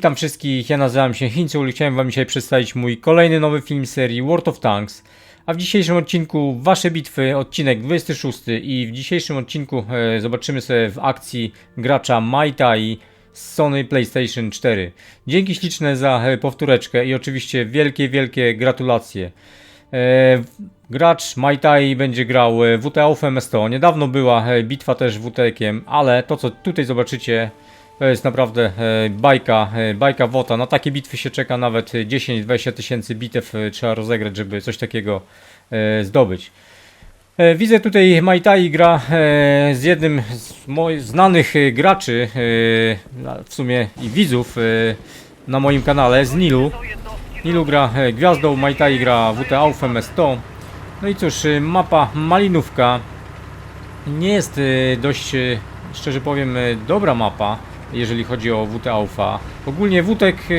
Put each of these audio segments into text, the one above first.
Witam wszystkich, ja nazywam się Hincul i chciałem wam dzisiaj przedstawić mój kolejny nowy film serii World of Tanks. A w dzisiejszym odcinku Wasze bitwy, odcinek 26 i w dzisiejszym odcinku e, zobaczymy sobie w akcji gracza Mai Tai z Sony PlayStation 4. Dzięki śliczne za e, powtóreczkę i oczywiście wielkie, wielkie gratulacje. E, gracz Mai Tai będzie grał e, of MS100. Niedawno była e, bitwa też WTK-iem, ale to co tutaj zobaczycie to jest naprawdę e, bajka, e, bajka wota. Na takie bitwy się czeka nawet 10-20 tysięcy bitew e, trzeba rozegrać, żeby coś takiego zdobyć. Widzę tutaj Maitai gra z jednym z moich znanych graczy, w sumie i widzów na moim kanale, z Nilu. Nilu gra gwiazdą, Maitai gra WT Auf MS100. No i cóż, mapa Malinówka nie jest dość, szczerze powiem, dobra mapa, jeżeli chodzi o WT Alpha. Ogólnie WTek e,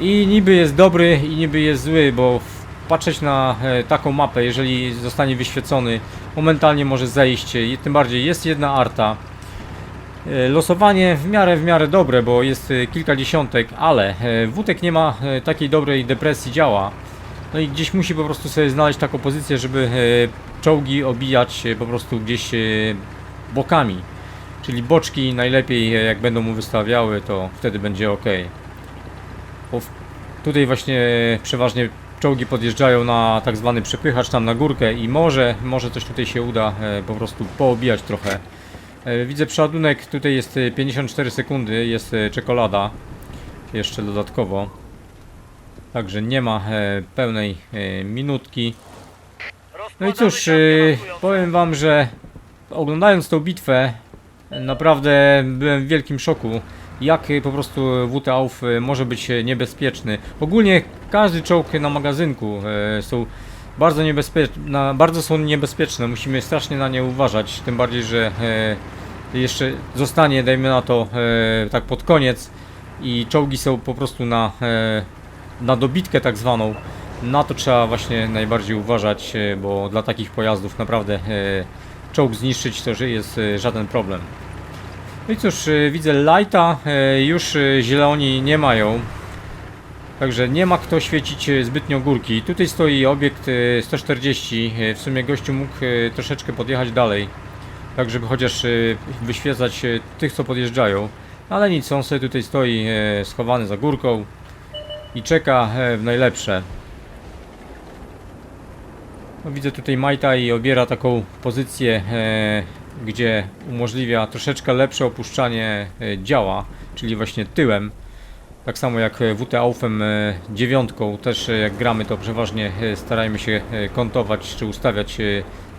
i niby jest dobry, i niby jest zły, bo patrzeć na e, taką mapę, jeżeli zostanie wyświecony, momentalnie może zejść. Tym bardziej jest jedna arta. E, Losowanie w miarę, w miarę dobre, bo jest e, kilka dziesiątek, ale WTek nie ma takiej dobrej depresji działa. No i gdzieś musi po prostu sobie znaleźć taką pozycję, żeby czołgi obijać po prostu gdzieś bokami. Czyli boczki najlepiej e, jak będą mu wystawiały, to wtedy będzie ok. Bo tutaj właśnie przeważnie czołgi podjeżdżają na tak zwany przepychacz tam na górkę i może, może coś tutaj się uda e, po prostu poobijać trochę. E, Widzę przeładunek, tutaj jest e, 54 sekundy, jest czekolada jeszcze dodatkowo. Także nie ma pełnej minutki. No i cóż, powiem wam, że oglądając tą bitwę, naprawdę byłem w wielkim szoku, jak y, po prostu WT Auf y, może być y, niebezpieczny. Ogólnie każdy czołg na magazynku są bardzo niebezpieczne, bardzo są niebezpieczne, musimy strasznie na nie uważać, tym bardziej, że jeszcze zostanie, dajmy na to, tak pod koniec i czołgi są po prostu na, na dobitkę tak zwaną. Na to trzeba właśnie najbardziej uważać, bo dla takich pojazdów naprawdę czołg zniszczyć to że jest żaden problem. No i cóż, e, widzę lighta, e, już e, zieloni nie mają. Także nie ma kto świecić zbytnio górki. Tutaj stoi obiekt e, 140. e, W sumie gościu mógł troszeczkę podjechać dalej. Tak, żeby chociaż wyświecać e, tych, co podjeżdżają. Ale nic, on sobie tutaj stoi schowany za górką i czeka w najlepsze. No, widzę tutaj Majta i obiera taką pozycję, gdzie umożliwia troszeczkę lepsze opuszczanie e, działa, czyli właśnie tyłem. Tak samo jak e, WT Aufem e, dziewiątką, też e, jak gramy to przeważnie e, starajmy się e, kątować czy ustawiać e,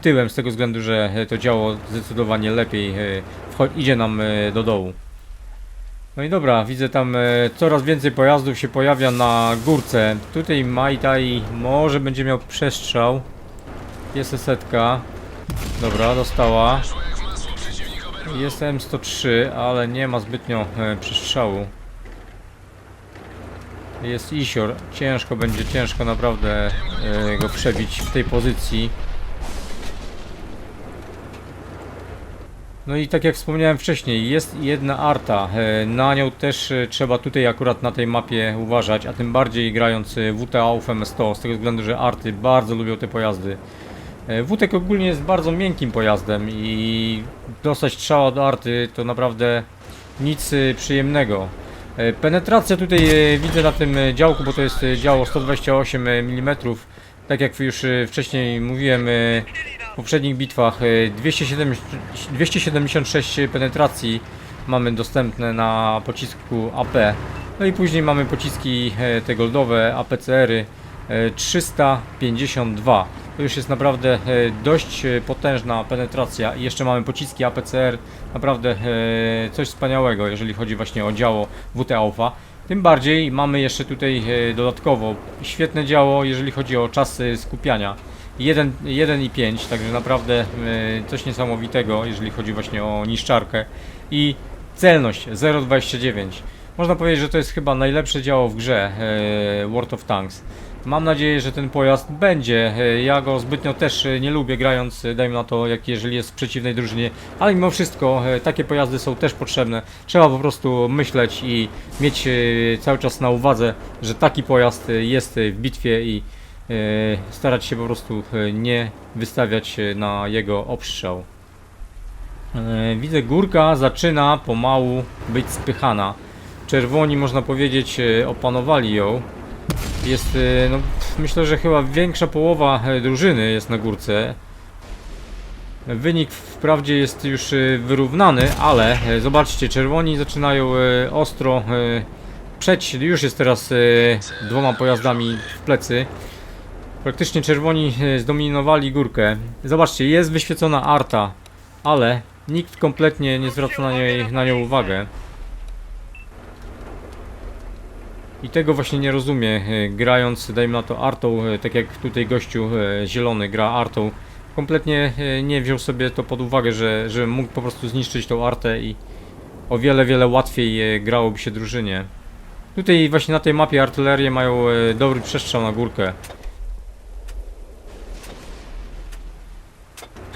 tyłem z tego względu, że e, to działo zdecydowanie lepiej e, idzie nam e, do dołu. No i dobra, widzę tam e, coraz więcej pojazdów się pojawia na górce. Tutaj Majtai może będzie miał przestrzał. Jest setka. Dobra, dostała. Jest M103, ale nie ma zbytnio e, przestrzału. Jest Isior. Ciężko będzie, ciężko naprawdę e, go przebić w tej pozycji. No i tak jak wspomniałem wcześniej, jest jedna arta. e, Na nią też e, trzeba tutaj akurat na tej mapie uważać, a tym bardziej grając e, WTA Auf MS100, z tego względu, że arty bardzo lubią te pojazdy. E, WTEK ogólnie jest bardzo miękkim pojazdem i dostać strzała do arty to naprawdę nic e, przyjemnego. E, Penetracja tutaj widzę na tym działku, bo to jest działo 128 mm. Tak jak już wcześniej mówiłem w poprzednich bitwach, e, 207 276 penetracji mamy dostępne na pocisku AP. No i później mamy pociski te goldowe, APCR-y e, 352. To już jest naprawdę e, dość e, potężna penetracja i jeszcze mamy pociski APCR, naprawdę e, coś wspaniałego, jeżeli chodzi właśnie o działo WT Alpha. Tym bardziej mamy jeszcze tutaj dodatkowo świetne działo, jeżeli chodzi o czas e, skupiania. 1, 1 i 5, także naprawdę coś niesamowitego, jeżeli chodzi właśnie o niszczarkę. I celność 0,29. Można powiedzieć, że to jest chyba najlepsze działo w grze World of Tanks. Mam nadzieję, że ten pojazd będzie. Ja go zbytnio też nie lubię grając, dajmy na to, jak jeżeli jest w przeciwnej drużynie, ale mimo wszystko e, takie pojazdy są też potrzebne. Trzeba po prostu myśleć i mieć e, cały czas na uwadze, że taki pojazd jest w bitwie i e, starać się po prostu nie wystawiać na jego obstrzał. Widzę górka zaczyna pomału być spychana. Czerwoni można powiedzieć opanowali ją. Jest, e, no, myślę, że chyba większa połowa e, drużyny jest na górce. Wynik wprawdzie jest już e, wyrównany, ale e, zobaczcie, czerwoni zaczynają e, ostro przeć. Już jest teraz dwoma pojazdami w plecy. Praktycznie czerwoni zdominowali górkę. Zobaczcie, jest wyświecona arta, ale nikt kompletnie nie zwraca na, niej, na nią uwagę. I tego właśnie nie rozumie, e, grając, dajmy na to artą, e, tak jak tutaj gościu e, zielony gra artą. Kompletnie nie wziął sobie to pod uwagę, że, że mógł po prostu zniszczyć tą artę i o wiele, wiele łatwiej grałoby się drużynie. Tutaj właśnie na tej mapie artylerie mają dobry przestrzał na górkę.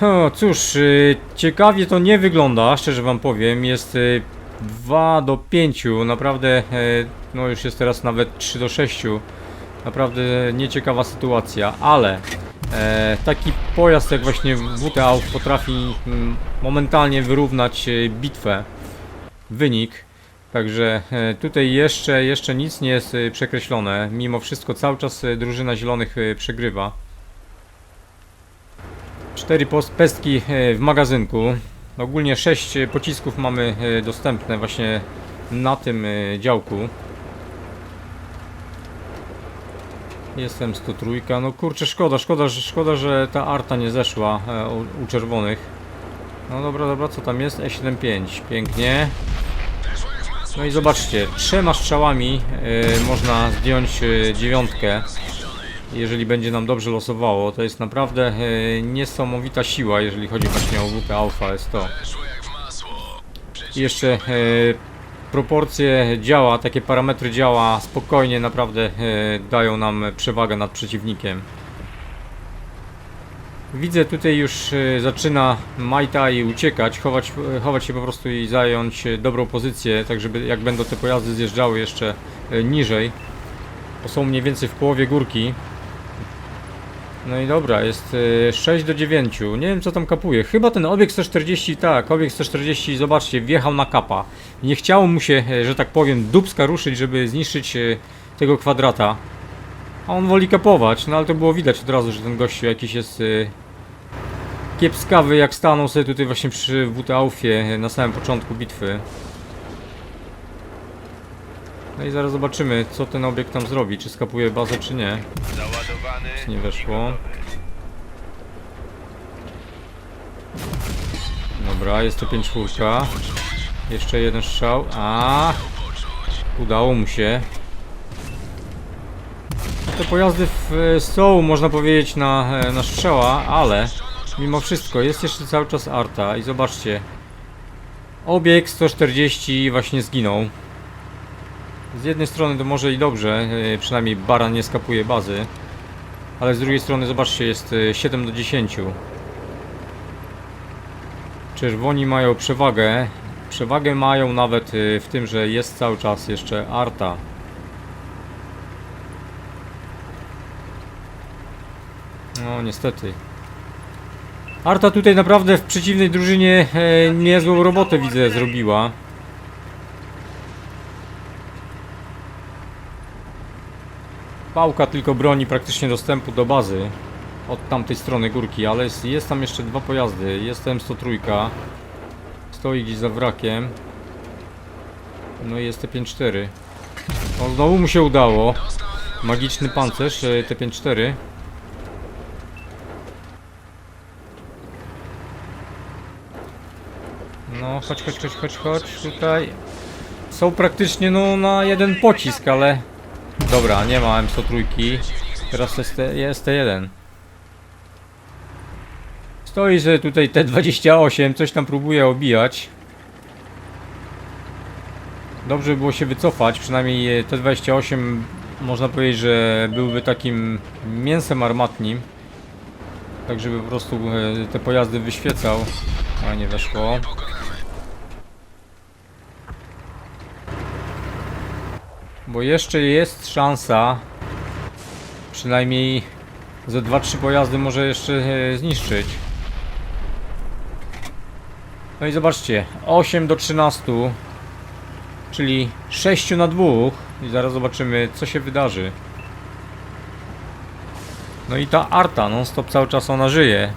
O, cóż, ciekawie to nie wygląda, szczerze wam powiem. Jest 2 do 5, naprawdę, y, no już jest teraz nawet 3 do 6. Naprawdę nieciekawa sytuacja, ale e, taki pojazd jak właśnie WTA potrafi mm, momentalnie wyrównać y, bitwę, wynik. Także e, tutaj jeszcze, jeszcze nic nie jest przekreślone. Mimo wszystko cały czas drużyna zielonych przegrywa. Cztery pos- pestki e, w magazynku. Ogólnie 6 pocisków mamy e, dostępne właśnie na tym e, działku. Jestem 103. No kurczę, szkoda, szkoda, że, szkoda, że ta arta nie zeszła e, u, u czerwonych. No dobra, dobra, co tam jest? E75, pięknie. No i zobaczcie, trzema strzałami e, można zdjąć e, dziewiątkę jeżeli będzie nam dobrze losowało, to jest naprawdę e, niesamowita siła, jeżeli chodzi właśnie o WT Alpha S100. I jeszcze e, proporcje działa, takie parametry działa spokojnie naprawdę e, dają nam przewagę nad przeciwnikiem. Widzę tutaj już zaczyna Majtai uciekać, chować, chować się po prostu i zająć dobrą pozycję, tak żeby jak będą te pojazdy zjeżdżały jeszcze niżej, bo są mniej więcej w połowie górki, no i dobra, jest y, 6 do 9. Nie wiem co tam kapuje. Chyba ten obiekt 140, tak, obiekt 140, zobaczcie, wjechał na kapa. Nie chciało mu się, e, że tak powiem, dubska ruszyć, żeby zniszczyć e, tego kwadrata. A on woli kapować, no ale to było widać od razu, że ten gościu jakiś jest y, kiepskawy, jak stanął sobie tutaj właśnie przy WT-Aufie e, na samym początku bitwy. No i zaraz zobaczymy, co ten obiekt tam zrobi, czy skapuje bazę, czy nie. Załadowany. Nie weszło. Dobra, jest to 5 czwórka. Jeszcze jeden strzał. A, udało mu się. Te pojazdy w, są, można powiedzieć, na, na strzała, ale mimo wszystko jest jeszcze cały czas arta i zobaczcie. Obieg 140 właśnie zginął. Z jednej strony to może i dobrze, e, przynajmniej Baran nie skapuje bazy. Ale z drugiej strony zobaczcie, jest y, 7 do 10. Czerwoni mają przewagę. Przewagę mają nawet y, w tym, że jest cały czas jeszcze Arta. No niestety. Arta tutaj naprawdę w przeciwnej drużynie e, niezłą robotę widzę zrobiła. Pałka tylko broni praktycznie dostępu do bazy od tamtej strony górki, ale jest, jest tam jeszcze dwa pojazdy. Jest M103, stoi gdzieś za wrakiem. No i jest T54. O, znowu mu się udało. Magiczny pancerz e, T54. No, chodź, chodź, chodź, chodź, chodź, tutaj. Są praktycznie no na jeden pocisk, ale Dobra, nie ma M103. Teraz jest, jest T1. Stoi sobie tutaj T28, coś tam próbuje obijać. dobrze by było się wycofać, przynajmniej T-28 można powiedzieć, że byłby takim mięsem armatnim. Tak, żeby po prostu e, te pojazdy wyświecał. A nie weszło. Bo jeszcze jest szansa, przynajmniej ze 2-3 pojazdy może jeszcze e, zniszczyć. No i zobaczcie, 8 do 13, czyli 6 na 2 i zaraz zobaczymy co się wydarzy. No i ta Arta non stop cały czas ona żyje.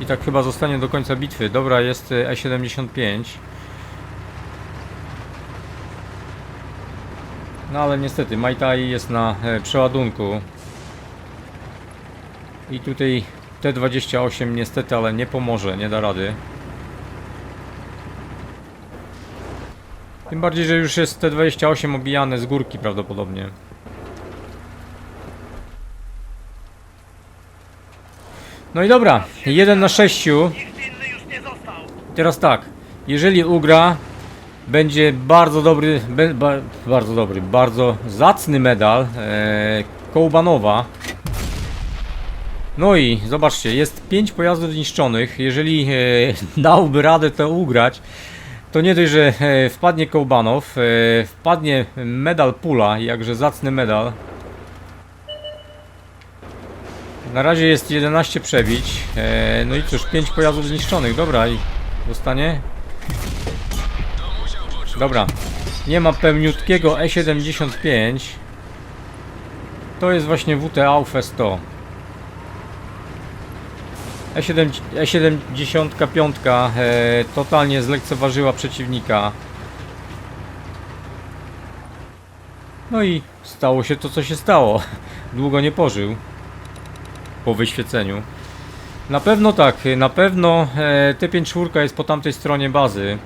I tak chyba zostanie do końca bitwy. Dobra, jest e, E75. No ale niestety Mai Tai jest na e, przeładunku. I tutaj T28 niestety, ale nie pomoże, nie da rady. Tym bardziej, że już jest T28 obijane z górki prawdopodobnie. No i dobra, 1 na 6. Nikt inny już nie został. Teraz tak, jeżeli ugra, będzie bardzo dobry, be, ba, bardzo dobry, bardzo zacny medal e, Kołbanowa. No i zobaczcie, jest 5 pojazdów zniszczonych. Jeżeli e, dałby radę to ugrać, to nie dość, że e, wpadnie Kołbanow, e, wpadnie medal Pula, jakże zacny medal. Na razie jest 11 przebić. E, no i cóż, 5 pojazdów zniszczonych. Dobra, i zostanie. Dobra. Nie ma pełniutkiego E75. To jest właśnie WT Aufe 100. E7, E75 e, totalnie zlekceważyła przeciwnika. No i stało się to, co się stało. Długo nie pożył po wyświeceniu. Na pewno tak, na pewno e, T54 jest po tamtej stronie bazy.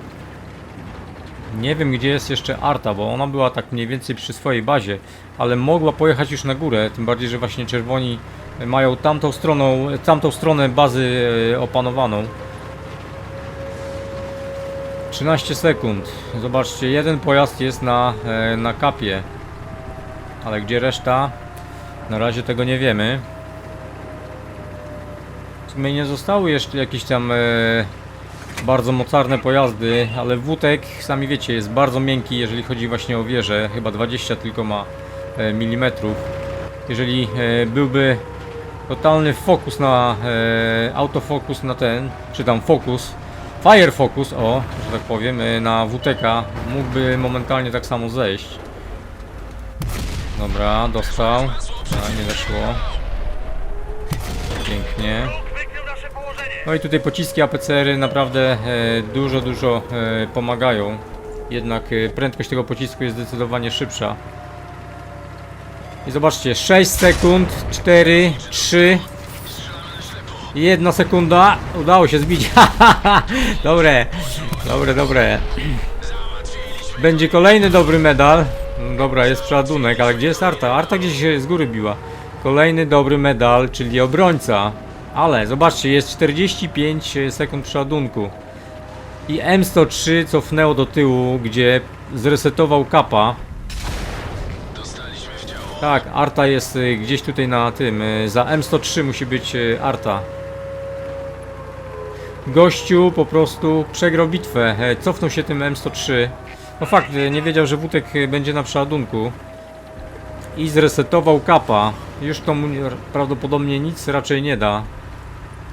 Nie wiem gdzie jest jeszcze Arta, bo ona była tak mniej więcej przy swojej bazie, ale mogła pojechać już na górę, tym bardziej, że właśnie czerwoni mają tamtą stroną, tamtą stronę bazy e, opanowaną. 13 sekund. Zobaczcie, jeden pojazd jest na, e, na kapie. Ale gdzie reszta? Na razie tego nie wiemy. W sumie nie zostały jeszcze jakieś tam e, bardzo mocarne pojazdy, ale wótek, sami wiecie, jest bardzo miękki, jeżeli chodzi właśnie o wieżę. Chyba 20 tylko ma milimetrów. Jeżeli e, byłby totalny fokus na e, autofokus na ten, czy tam fokus, fire focus, o, że tak powiem, na WTK, mógłby momentalnie tak samo zejść. Dobra, dostał. A, nie weszło. Pięknie. No i tutaj pociski APCR-y naprawdę e, dużo, dużo e, pomagają. Jednak e, prędkość tego pocisku jest zdecydowanie szybsza. I zobaczcie, 6 sekund, 4, 3, 1 sekunda. Udało się zbić. dobre, dobre, dobre. Będzie kolejny dobry medal. Dobra, jest przeładunek, ale gdzie jest Arta? Arta gdzieś się z góry biła. Kolejny dobry medal, czyli obrońca. Ale zobaczcie, jest 45 sekund przeładunku. I M103 cofnęło do tyłu, gdzie zresetował kapa. Tak, Arta jest y, gdzieś tutaj na tym. y, Za M103 musi być y, Arta. Gościu po prostu przegrał bitwę. e, Cofnął się tym M103. No fakt, nie wiedział, że Wutek będzie na przeładunku. I zresetował kapa. Już to mu nie- prawdopodobnie nic raczej nie da.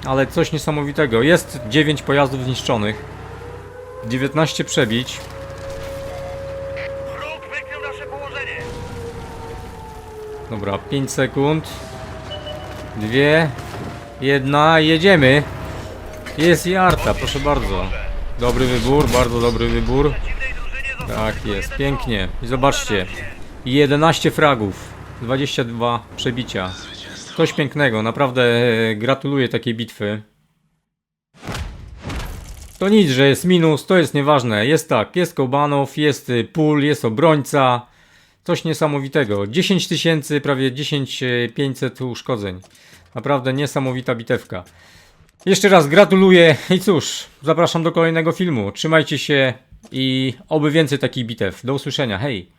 Ale coś niesamowitego. Jest 9 pojazdów zniszczonych. 19 przebić. Dobra, 5 sekund. Dwie. Jedna. Jedziemy. Jest i Arta, proszę bardzo. Dobry wybór, bardzo dobry wybór. Tak jest, pięknie. I zobaczcie. 11 fragów. 22 przebicia. Coś pięknego, naprawdę e, gratuluję takiej bitwy. To nic, że jest minus, to jest nieważne. Jest tak, jest Kołbanow, jest y, Pól, jest obrońca. Coś niesamowitego. 10 tysięcy, prawie 10 500 uszkodzeń. Naprawdę niesamowita bitewka. Jeszcze raz gratuluję i cóż, zapraszam do kolejnego filmu. Trzymajcie się, i oby więcej takich bitew. Do usłyszenia, hej!